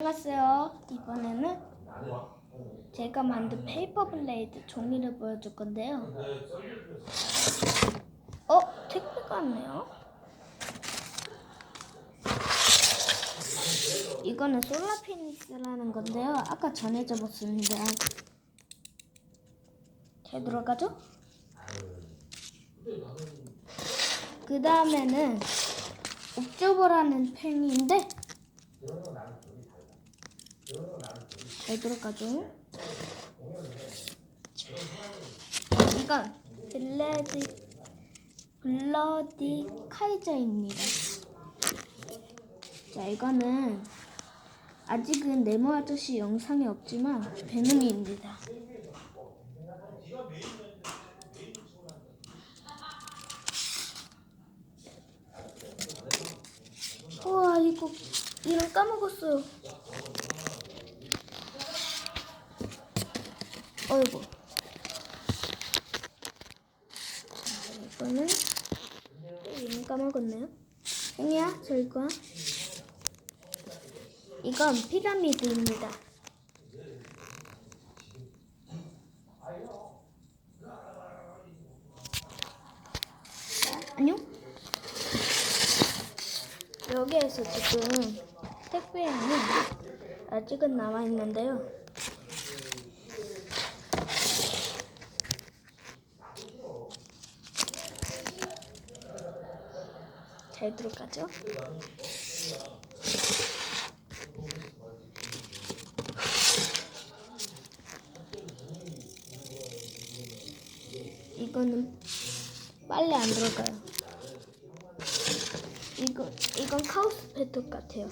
안녕하세요. 이번에는 제가 만든 페이퍼 블레이드 종이를 보여줄 건데요. 어? 택배가 왔네요. 이거는 솔라피니스라는 건데요. 아까 전에 접었습니다. 잘 들어가죠? 그 다음에는 옥저버라는 펜인데 잘 들어가죠? 이건 블레디 블러디 카이저입니다. 자, 이거는 아직은 네모 아저씨 영상이 없지만 베놈입니다. 우와, 이거 이름 까먹었어요. 어이구. 이거는 또 이름 까먹었네요. 행이야, 저 이거. 이건 피라미드입니다. 자, 안녕. 여기에서 지금 택배에는 아직은 남아 있는데요. 잘 들어가죠? 이거는 빨리 안 들어가요. 이거 이건 카우스 패톡 같아요.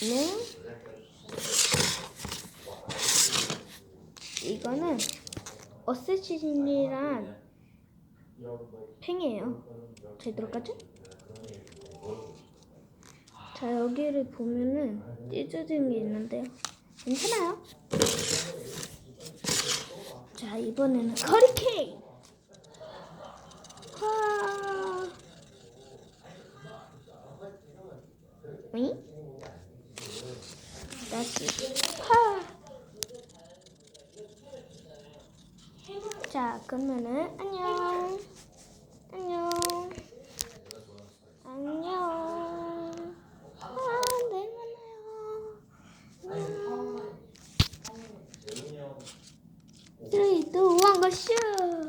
네. 이거는 어세신이란 팽이에요. 잘 들어가죠? 자 여기를 보면은 찢어진 게 있는데요. 괜찮아요. 자 이번에는 허리케인. 와. 응? 다시 파. 자, 그러면은 안녕. 안녕. 안녕. 아, 내일 만나요. 안녕. 3, 2, 1, go shoot!